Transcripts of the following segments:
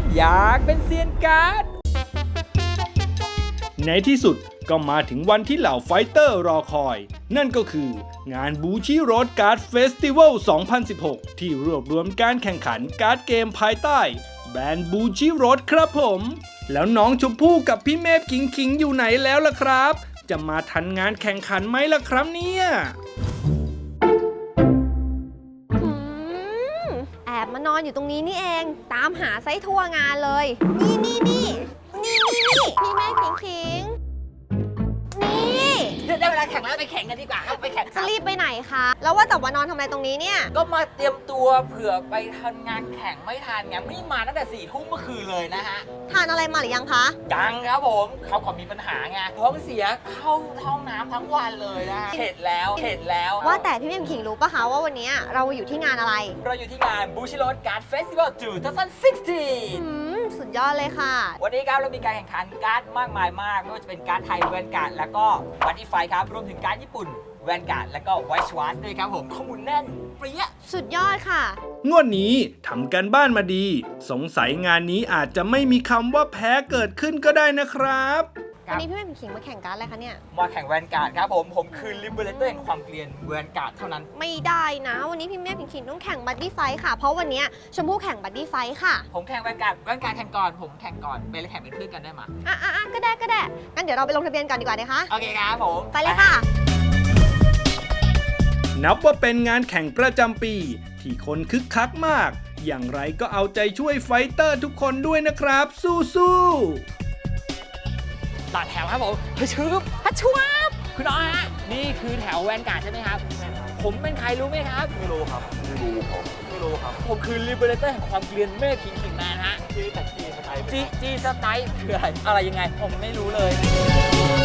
นอยากเป็นเซียนการ์ด ในที่สุดก็มาถึงวันที่เหล่าไฟเตอร์รอคอย นั่นก็คืองานบูชิโรดการ์ดเฟสติวัล 2016 ที่รวบรวมการแข่งขันการ์ดเกมภายใต้ แบรนด์บูชิโรดครับผม แล้วน้องชมพู่กับพี่เมฟขิงขิงอยู่ไหนแล้วล่ะครับ จะมาทันงานแข่งขันไหมล่ะครับเนี่ย อนอนอยู่ตรงนี้นี่เอง ตามหาไซทั่วงานเลย นี่นี่นี่นี่นี่นี่พี่แม่ขิงขิง ได้เวลาแข่งแล้วไปแข่งกันดีกว่าครับไปแข่งจะรีบไปไหนคะ แล้วว่าแต่ว่านอนทำอะไรตรงนี้เนี่ย ก็มาเตรียมตัวเผื่อไปทันงานแข่งไม่ทันไงไม่มาตั้งแต่สี่ทุ่มเมื่อคืนเลยนะฮะ ทานอะไรมาหรือยังคะ ยังครับผมเขาขอมีปัญหาไงท้องเสียเข้าห้องน้ำทั้งวันเลยนะฮะเข็ดแล้วเข็ดแล้วว่าแต่พี่แม่ขิงรู้ปะคะว่าวันนี้เราอยู่ที่งานอะไร เราอยู่ที่งานบูชิโรดการ์ดเฟสติวัล2016หืมสุด ยอดเลยค่ะ วันนี้ครับเรามีการแข่งขันการ์ดมากมายมากไม่ว่าจะเป็นการ์ดไทยแวนการ์ดแล้วก็วันที่ไฟครับรวมถึงการ์ดญี่ปุ่นแวนการ์ดแล้วก็ไวชวาร์ด้วยครับผมข้อมูลแน่นเปรี้ยสุดยอดค่ะ งวดนี้ทำกันบ้านมาดี สงสัยงานนี้อาจจะไม่มีคำว่าแพ้เกิดขึ้นก็ได้นะครับ วันนี้พี่แม่ขิงมาแข่งการดอะไรคะเนี่ย มาแข่งแวนการ์ดครับผม ผมคือลิเบเลเตอร์แห่งความเกลียนแวนการ์ดเท่านั้น ไม่ได้นะ วันนี้พี่แม่ขิงต้องแข่งบัดดี้ไฟค่ะ เพราะวันนี้ชมพู่แข่งบัดดี้ไฟค่ะ ผมแข่งแวนการ์ดแวนการ์ดแข่งก่อน ผมแข่งก่อนไปเลยแข่งเป็นเพื่อนกันได้มาอะอะอะก็ได้ก็ได้งั้นเดี๋ยวเราไปลงทะเบียนก่อนดีกว่านะคะ โอเคครับผม ไปเลยค่ะ นับว่าเป็นงานแข่งประจำปี ที่คนคึกคักมาก อย่างไรก็เอาใจช่วยไฟเตอร์ทุกคนด้วยนะครับ สู้ๆ ต่อแถวครับผมเฮ้ยชืบฮัชชวบคุณน้องฮะนี่คือแถวแวนการ์ดใช่ไหมครับ ผมเป็นใครรู้ไหมครับ ไม่รู้ครับ ไม่รู้ครับไม่รู้ครับ ผมคือลิเบเลเตอร์แห่งความเกลียนเมฆคิงคิงแมนฮะที่แต่ที่สไตล์จีจีสไตล์คืออะไรอะไรยังไง ผมไม่รู้เลยคุณน้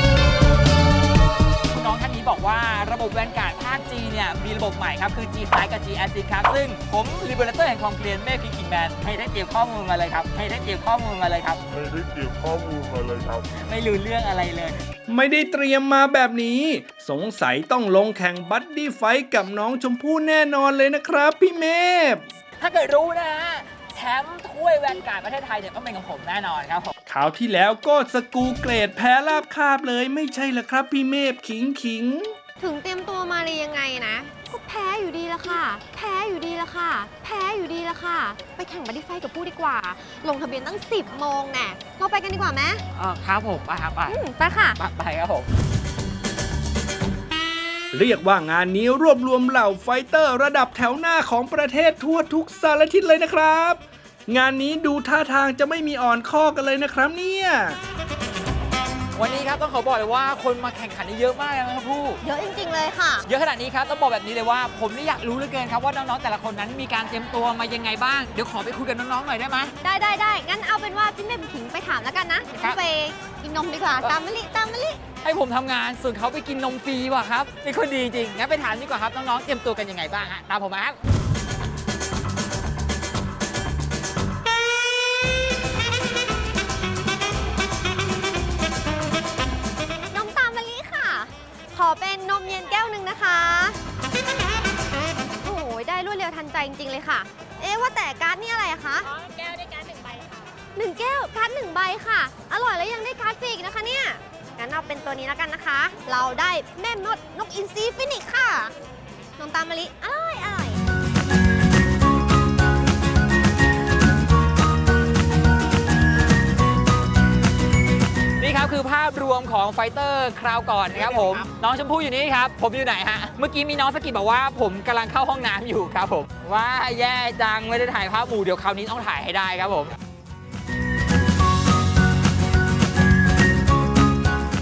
องท่านนี้บอกว่าระบบแวนการ์ดภาค G เนี่ยมีระบบใหม่ครับ คือ G Fly กับ G Acid ครับ ซึ่งผมลิเบเลเตอร์แห่งความเกลียนเมฆคิงคิงแมนให้ได้เตรียมข้อมูลมาเลยครับให้ได้เตรียมข้อมูลมาเลยครับ ไม่ได้เก็บข้อมูลมาเลยครับ ไม่รู้เรื่องอะไรเลย ไม่ได้เตรียมมาแบบนี้ สงสัยต้องลงแข่งบัดดี้ไฟท์กับน้องชมพู่แน่นอนเลยนะครับ พี่เมฟ ถ้าเกิดรู้นะฮะแชมป์ถ้วยแวนการ์ดประเทศไทยเนี่ยต้องเป็นของผมแน่นอนครับผมค ราวที่แล้วก็สกรูเกรดแพ้ราบคาบเลยไม่ใช่เหรอครับพี่เมฟขิงขิง ถึงเตรียมตัวมาเลยยังไงนะก็แพ้อยู่ดีละค่ะ แพ้อยู่ดีละค่ะ แพ้อยู่ดีละค่ะ ไปแข่งบัดดี้ไฟกับผู้ดีกว่า ลงทะเบียนตั้ง 10โมงแน่เราไปกันดีกว่าไหมเออครับผมไปครับไปอืมไปค่ะ ไปไปครับผม เรียกว่างานนี้รวบรวมเหล่าไฟเตอร์ระดับแถวหน้าของประเทศทั่วทุกสารทิศเลยนะครับ งานนี้ดูท่าทางจะไม่มีอ่อนข้อกันเลยนะครับเนี่ยวันนี้ครับต้องขอบอกเลยว่าคนมาแข่งขันนี่เยอะมากนะครับผู้เยอะจริง ๆ เลยค่ะ เยอะขนาดนี้ครับต้องบอกแบบนี้เลยว่า ผมนี่อยากรู้เหลือเกินครับว่าน้องๆแต่ละคนนั้นมีการเตรียมตัวมายังไงบ้างเดี๋ยวขอไปคุยกับน้องๆหน่อยได้ไหม ได้ได้ได้งั้นเอาเป็นว่าพี่แม่ผิงไปถามแล้วกันนะเดี๋ยวครับพี่ไปกินนมดีกว่าตามมะลิตามมะลิให้ผมทำงานส่วนเขาไปกินนมฟรีว่ะครับเป็นคนดีจริงงั้นไปถามดีกว่าครับน้องๆเตรียมตัวกันยังไงบ้างฮะตามผมมาครับ เป็นนมเย็นแก้วหนึ่งนะคะ โอ้ยได้รวดเร็วทันใจจริง ๆ เลยค่ะ เอ๊ะว่าแต่การ์ดนี่อะไรอะคะแก้วได้การดหนึ่งใบค่ะ หนึ่งแก้วการ์ดหนึ่งใบค่ะ อร่อยแล้วยังได้การ์ดฟรีอีกนะคะเนี่ย งั้นเอาเป็นตัวนี้แล้วกันนะคะ เราได้แม่มดนกอินทรีฟินิกซ์ค่ะนมตามมะลิอร่อยอ ของไฟเตอร์คราวก่อนนะครับผม น้องชมพู่อยู่นี่ครับ ผมอยู่ไหนฮะ เมื่อกี้มีน้องสกิดบอกว่าผมกำลังเข้าห้องน้ำอยู่ครับผม ว่าแย่จังไม่ได้ถ่ายภาพหมู่เดี๋ยวคราวนี้ต้องถ่ายให้ได้ครับผม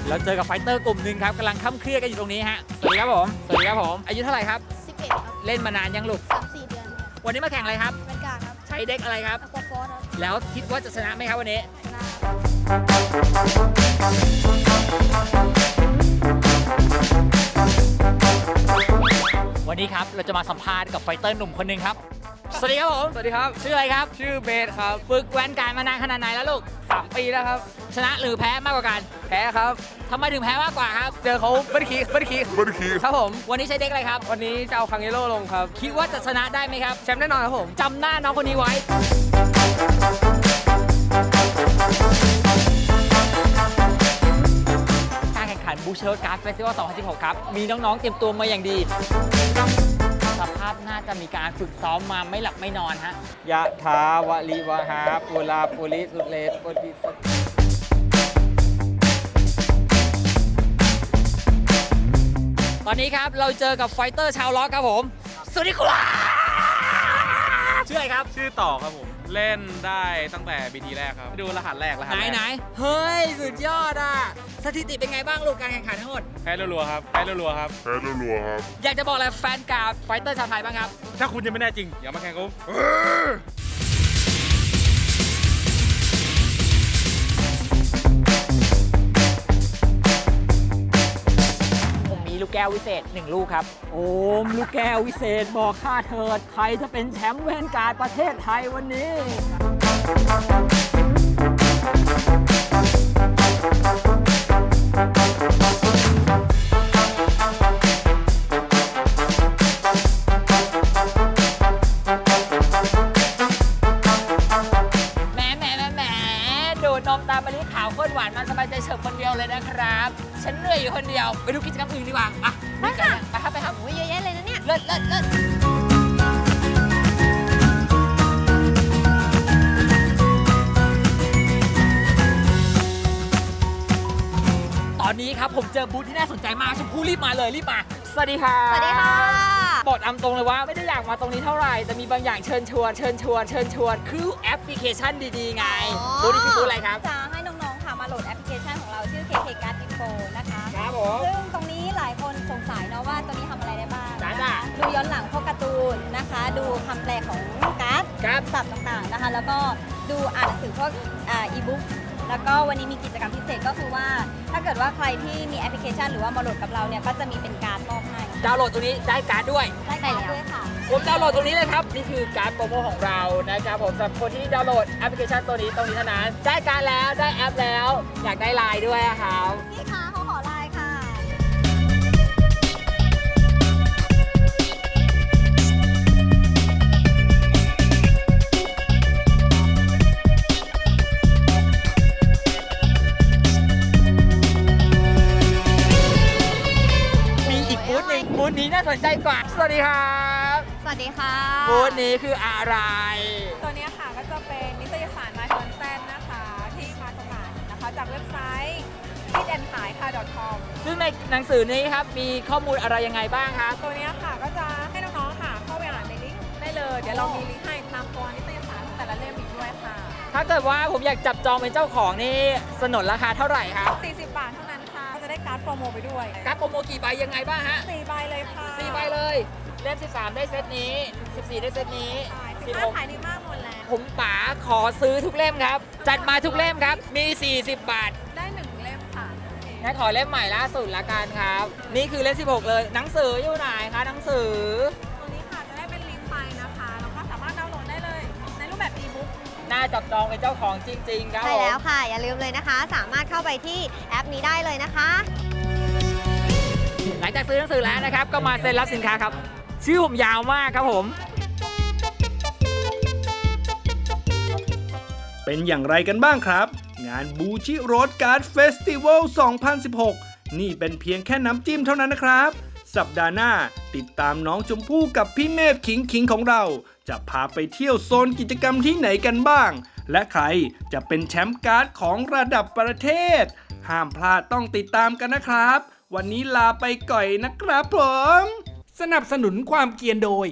เราเจอกับไฟเตอร์กลุ่มหนึ่งครับกำลังค่ำเครียดกันอยู่ตรงนี้ฮะ สวัสดีครับผม สวัสดีครับผม อายุเท่าไหร่ครับ 11ครับเล่นมานานยังลูก3-4เดือนครับวันนี้มาแข่งอะไรครับเป็นการครับ ใช้เด็กอะไรครับอควาฟอร์ครับแล้วคิดว่าจะชนะไหมครับวันนี้นะ ครับวันนี้ครับ เราจะมาสัมภาษณ์กับไฟเตอร์หนุ่มคนหนึ่งครับ สวัสดีครับผม สวัสดีครับ ชื่ออะไรครับ ชื่อเบสครับฝึกแวนการดมานานขนาดไหนแล้วลูก3ปีแล้วครับ ชนะหรือแพ้มากกว่ากันแพ้ครับ ทำไมถึงแพ้มากกว่าครับ เจอเขาไม่ได้คีไม่ได้คีไม่ได้คีครับผม วันนี้ใช้เด็กอะไรครับ วันนี้จะเอาคังเยโร่ลงครับ คิดว่าจะชนะได้ไหมครับ แชมป์แน่นอนครับผมจำหน้าน้องคนนี้ไว้ บูเชอร์การ์ดเฟสติวัล 2016 ครับ มีน้องๆ เตรียมตัวมาอย่างดี สภาพน่าจะมีการฝึกซ้อมมาไม่หลับไม่นอนฮะ ยะทาวะลิวะหาปุลาปุริสุเลสปุริสตอนนี้ครับเราเจอกับไฟเตอร์ชาวล็อกครับผมสวัสดีครับ ชื่ออะไรครับชื่อต่อครับผม เล่นได้ตั้งแต่บีทีแรกครับ ดูรหัสแรกรหัสไหนแรกไหนเฮ้ยสุดยอดอะสถิติเป็นไงบ้างลูกการแข่งขันทั้งหมด แพ้รัวๆครับแพ้รัวๆครับ แพ้รัวๆครับ อยากจะบอกอะไรแฟนกราบไฟเตอร์ชาวไทยบ้างครับ ถ้าคุณยังไม่แน่จริง อย่ามาแข่งกู มีลูกแก้ววิเศษหนึ่งลูกครับ โอมลูกแก้ววิเศษบอกข้าเถิด ใครจะเป็นแชมป์แวนการ์ดประเทศไทยวันนี้ามมะลิขาวข้นหวานมันสบายใจเฉิบคนเดียวเลยนะครับ ฉันเหนื่อยอยู่คนเดียว ไปดูกิจกรรมอื่นดีกว่าอะไปค่ะ ไปครับไปครับโอ้ยเยอะแยะเลยนะเนี่ย เลิศเลิศเลิศตอนนี้ครับผมเจอบูธที่น่าสนใจมากชมพู่รีบมาเลยรีบมา สวัสดีค่ะ สวัสดีค่ะ บอกตามตรงเลยว่าไม่ได้อยากมาตรงนี้เท่าไหร่ แต่มีบางอย่างเชิญชวน เชิญชวน เชิญชวน คือแอปพลิเคชันดีๆไงอ๋อ บูธนี้คือบูธอะไรครับจะ ผมซึ่งตรงนี้หลายคนสงสัยเนาะว่าตัวนี้ทำอะไรได้บ้างจ้านะจ้าคะดูย้อนหลังพวกการ์ตูนนะคะ ดูคำแปลของการ์ดครับ ศัพท์ต่างๆนะคะ แล้วก็ดูอ่านหนังสือพวกอ่าอีบุ๊กแล้วก็วันนี้มีกิจกรรมพิเศษก็คือว่า ถ้าเกิดว่าใครที่มีแอปพลิเคชัน หรือว่ามาโหลดกับเราเนี่ยก็จะมีเป็นการ์ดมอบให้ดาวน์โหลดตัวนี้ได้การ์ดด้วย ได้การ์ดด้วยค่ะ ผมดาวน์โหลดตรงนี้เลยครับ นี่คือการ์ดโปรโมของเรานะครับผมสำหรับคนที่ดาวน์โหลดแอปพลิเคชันตัวนี้ตรงนี้เท่านั้น ได้การ์ดแล้วได้แอปแล้ว อยากได้ไลน์ด้วยอะครับ พี่คะ ดีครับสวัสดีค่ะบูธนี้คืออะไร ตัวเนี้ยค่ะก็จะเป็นนิตยสารมาคอนแซนนะคะ ที่มาจำหน่ายนะคะจากเว็บไซต์ที่เดนขายค่ะ .com ซึ่งในหนังสือนี้ครับมีข้อมูลอะไรยังไงบ้างครับ ตัวเนี้ยค่ะก็จะให้น้องๆค่ะเข้าไปอ่านในลิงก์ได้เลย เดี๋ยวเรามีลิงก์ให้ตามตัวนิตยสารแต่ละเล่มอีกด้วยค่ะ ถ้าเกิดว่าผมอยากจับจองเป็นเจ้าของนี่สนนราคาเท่าไหร่ครับ40 บาทเท่านั้นค่ะก็จะได้การ์ดโปรโมไปด้วยการ์ดโปรโมกี่ใบยังไงบ้างฮะสี่ใบเลยค่ะสี่ใบเลย เล่ม13 ได้เซตนี้ 14 ได้เซตนี้ใช่สินค้าขาย16 ดีมากหมดแล้ว ผมป๋าขอซื้อทุกเล่มครับ จัดมาทุกเล่มครับ มี 40 บาท ได้หนึ่งเล่มค่ะงั้นขอเล่มใหม่ล่าสุดละกันครับ นี่คือเล่ม 16 เลย หนังสืออยู่ไหนคะ หนังสือ ตัวนี้ค่ะจะได้เป็นลิงก์ไปนะคะ แล้วก็สามารถดาวน์โหลดได้เลย ในรูปแบบอีบุ๊กน่าจับจองเป็นเจ้าของจริง ๆ ครับใช่ผมแล้วค่ะ อย่าลืมเลยนะคะ สามารถเข้าไปที่แอปนี้ได้เลยนะคะ หลังจากซื้อหนังสือแล้วนะครับ ก็มาเซ็นรับสินค้าครับ ชื่อผมยาวมากครับผม เป็นอย่างไรกันบ้างครับ งานบูชิโรดการ์ดเฟสติวัล 2016 นี่เป็นเพียงแค่น้ำจิ้มเท่านั้นนะครับ สัปดาห์หน้าติดตามน้องชมพู่กับพี่เมฆขิงขิงของเรา จะพาไปเที่ยวโซนกิจกรรมที่ไหนกันบ้าง และใครจะเป็นแชมป์การ์ดของระดับประเทศ ห้ามพลาดต้องติดตามกันนะครับ วันนี้ลาไปก่อยนะครับผม นับสนุนความเกรียนโดย